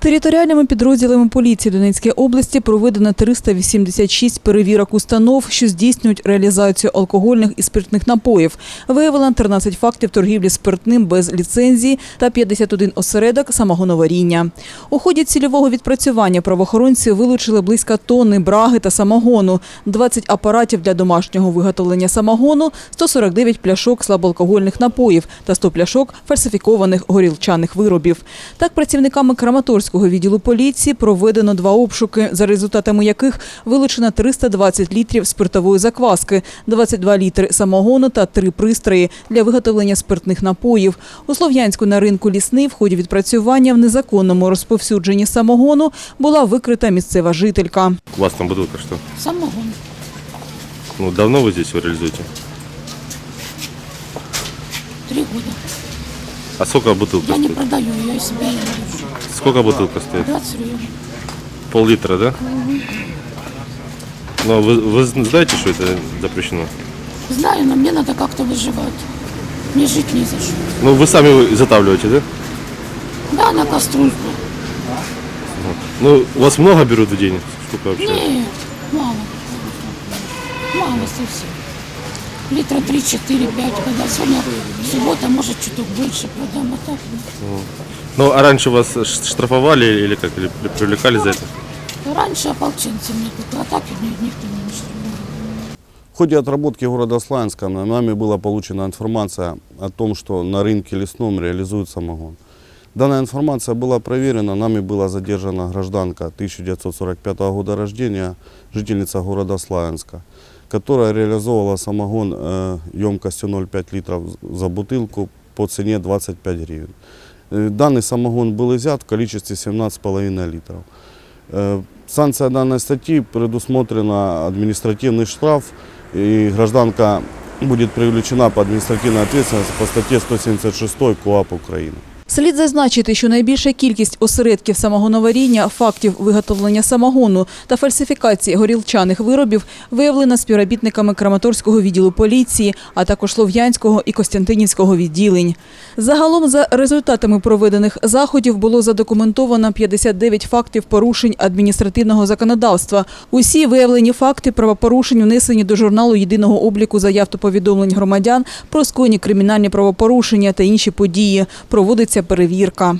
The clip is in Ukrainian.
Територіальними підрозділами поліції Донецької області проведено 386 перевірок установ, що здійснюють реалізацію алкогольних і спиртних напоїв. Виявлено 13 фактів торгівлі спиртним без ліцензії та 51 осередок самогоноваріння. У ході цільового відпрацювання правоохоронці вилучили близько тонни браги та самогону, 20 апаратів для домашнього виготовлення самогону, 149 пляшок слабоалкогольних напоїв та 100 пляшок фальсифікованих горілчаних виробів. Так, працівниками Краматорського відділу поліції проведено два обшуки, за результатами яких вилучено 320 літрів спиртової закваски, 22 літри самогону та три пристрої для виготовлення спиртних напоїв. У Слов'янську на ринку лісний в ході відпрацювання в незаконному розповсюдженні самогону була викрита місцева жителька. У вас там бутылка что? Самогон. Ну, давно вы здесь его реализуете? Три года. А сколько бутылка Я не стоит? продаю ее, я себе ее вожу. Сколько бутылка стоит? 20 гривен. Пол-литра, да? Но вы, вы знаете, что это запрещено? Знаю, но мне надо как-то выживать. Мне жить не за что. Ну, вы сами изготавливаете, да? Да, на кастрюльку. Ну, у вас много берут в день? Сколько вообще? Нет, мало. Мало совсем. Литра 3, 4, 5, когда сегодня суббота, может, чуток больше продам, а так нет. Ну, а раньше вас штрафовали или как? Или при- привлекали за это? Раньше ополченцы мне тут, а так никто не мешал. В ходе отработки города Славянска нами была получена информация о том, что на рынке лесном реализуют самогон. Данная информация была проверена, нами была задержана гражданка 1945 года рождения, жительница города Славянска, которая реализовывала самогон э, емкостью 0,5 литров за бутылку по цене 25 гривен. Э, Данный самогон был изъят в количестве 17,5 литров. Э, Санкция данной статьи предусмотрена административный штраф, и гражданка будет привлечена по административной ответственности по статье 176 КОАП Украины. Слід зазначити, що найбільша кількість осередків самогоноваріння, фактів виготовлення самогону та фальсифікації горілчаних виробів виявлена співробітниками Краматорського відділу поліції, а також Слов'янського і Костянтинівського відділень. Загалом, за результатами проведених заходів, було задокументовано 59 фактів порушень адміністративного законодавства. Усі виявлені факти правопорушень внесені до журналу єдиного обліку заяв та повідомлень громадян про скоєні кримінальні правопорушення та інші події. Проводиться перевірка.